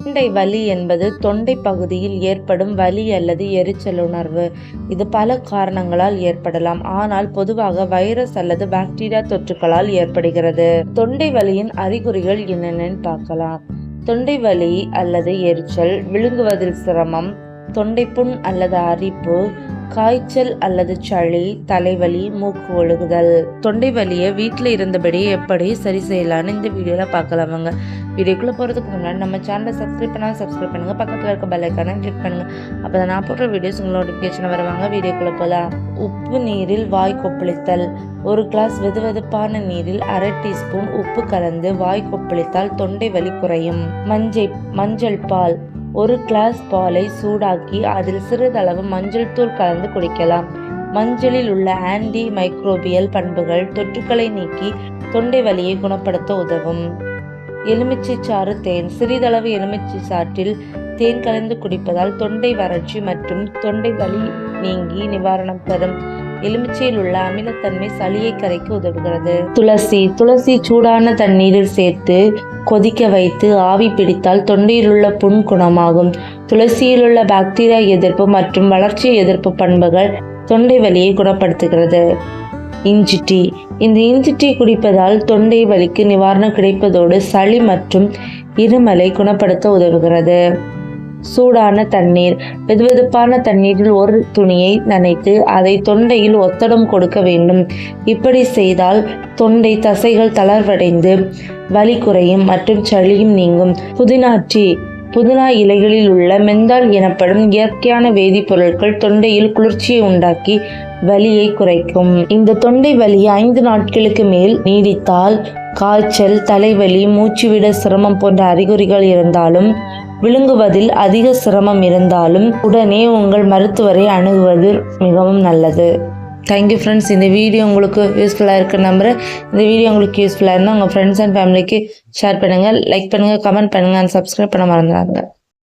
தொண்டை வலி என்பது தொண்டை பகுதியில் ஏற்படும் வலி அல்லது எரிச்சல் உணர்வு. இது பல காரணங்களால் ஏற்படலாம். ஆனால் பொதுவாக வைரஸ் அல்லது பாக்டீரியா தொற்றுகளால் ஏற்படுகிறது. தொண்டை வலியின் அறிகுறிகள் என்னென்னு பார்க்கலாம். தொண்டை வலி அல்லது எரிச்சல் விழுங்குவதில் சிரமம் தொண்டைப்புண் அல்லது அரிப்பு காய்ச்சல் அல்லது சளி தலைவலி மூக்கு ஒழுகுதல். தொண்டை வலியை வீட்டில் இருந்தபடி எப்படி சரி செய்யலாம்னு இந்த வீடியோவில் பார்க்கலாம் வீடியோக்குள்ளே போகிறதுக்கு முன்னாடி நம்ம சேனலை சப்ஸ்கிரைப் பண்ணால் சப்ஸ்கிரைப் பண்ணுங்கள் பக்கத்தில் இருக்க பெல்லைக்கான கிளிக் பண்ணுங்கள் அப்போ தான் நான் போடுற வீடியோஸ் உங்களோட நோட்டிஃபிகேஷன் வருவாங்க. வீடியோக்குள்ளே போகலாம் உப்பு நீரில் வாய் கொப்பளித்தல். ஒரு கிளாஸ் வெதுவெதுப்பான நீரில் அரை டீஸ்பூன் உப்பு கலந்து வாய் கொப்பளித்தால் தொண்டை வலி குறையும். மஞ்சை மஞ்சள் பால். ஒரு கிளாஸ் பாலை சூடாக்கி அதில் சிறிதளவு மஞ்சள் தூள் கலந்து குடிக்கலாம். மஞ்சளில் உள்ள ஆன்டி மைக்ரோபியல் பண்புகள் தொற்றுக்களை நீக்கி தொண்டை வலியை குணப்படுத்த உதவும். எலுமிச்சை சாறு தேன் சிறிதளவு எலுமிச்சை சாற்றில் தேன் கலந்து குடிப்பதால் தொண்டை வறட்சி மற்றும் தொண்டை வலி நீங்கி நிவாரணம் தரும் எலுமிச்சையில் உள்ள அமிலத்தன்மை சளியை கரைக்க உதவுகிறது. துளசி துளசி சூடான தண்ணீரில் சேர்த்து கொதிக்க வைத்து ஆவி பிடித்தால் தொண்டையில் உள்ள புண் குணமாகும். துளசியில் உள்ள பாக்டீரியா எதிர்ப்பு மற்றும் வளர்ச்சி எதிர்ப்பு பண்புகள் தொண்டை வலியை குணப்படுத்துகிறது. இஞ்சி டீ. இந்த இஞ்சி டீ குடிப்பதால் தொண்டை வலிக்கு நிவாரணம் கிடைப்பதோடு சளி மற்றும் இருமலை குணப்படுத்த உதவுகிறது. சூடான தண்ணீர். வெதுவெதுப்பான தண்ணீரில் ஒரு துணியை நனைத்து அதை தொண்டையில் ஒத்தடம் கொடுக்க வேண்டும். இப்படி செய்தால் தொண்டை தசைகள் தளர்வடைந்து வலி குறையும் மற்றும் சளியும் நீங்கும். புதினா டீ. புதினா இலைகளில் உள்ள மெந்தால் எனப்படும் இயற்கையான வேதிப்பொருட்கள் தொண்டையில் குளிர்ச்சியை உண்டாக்கி வலியை குறைக்கும். இந்த தொண்டை வலி ஐந்து நாட்களுக்கு மேல் நீடித்தால் காய்ச்சல் தலைவலி மூச்சுவிட சிரமம் போன்ற அறிகுறிகள் இருந்தாலும் விழுங்குவதில் அதிக சிரமம் இருந்தாலும் உடனே உங்கள் மருத்துவரை அணுகுவது மிகவும் நல்லது. தேங்க்யூ ஃப்ரெண்ட்ஸ் இந்த வீடியோ உங்களுக்கு யூஸ்ஃபுல்லாக இருக்க நம்புகிறேன் இந்த வீடியோ உங்களுக்கு யூஸ்ஃபுல்லாக இருந்தால் உங்கள் ஃப்ரெண்ட்ஸ் அண்ட் ஃபேமிலிக்கு ஷேர் பண்ணுங்கள் லைக் பண்ணுங்கள் கமெண்ட் பண்ணுங்கள் அண்ட் சப்ஸ்கிரைப் பண்ண மறந்துடாங்க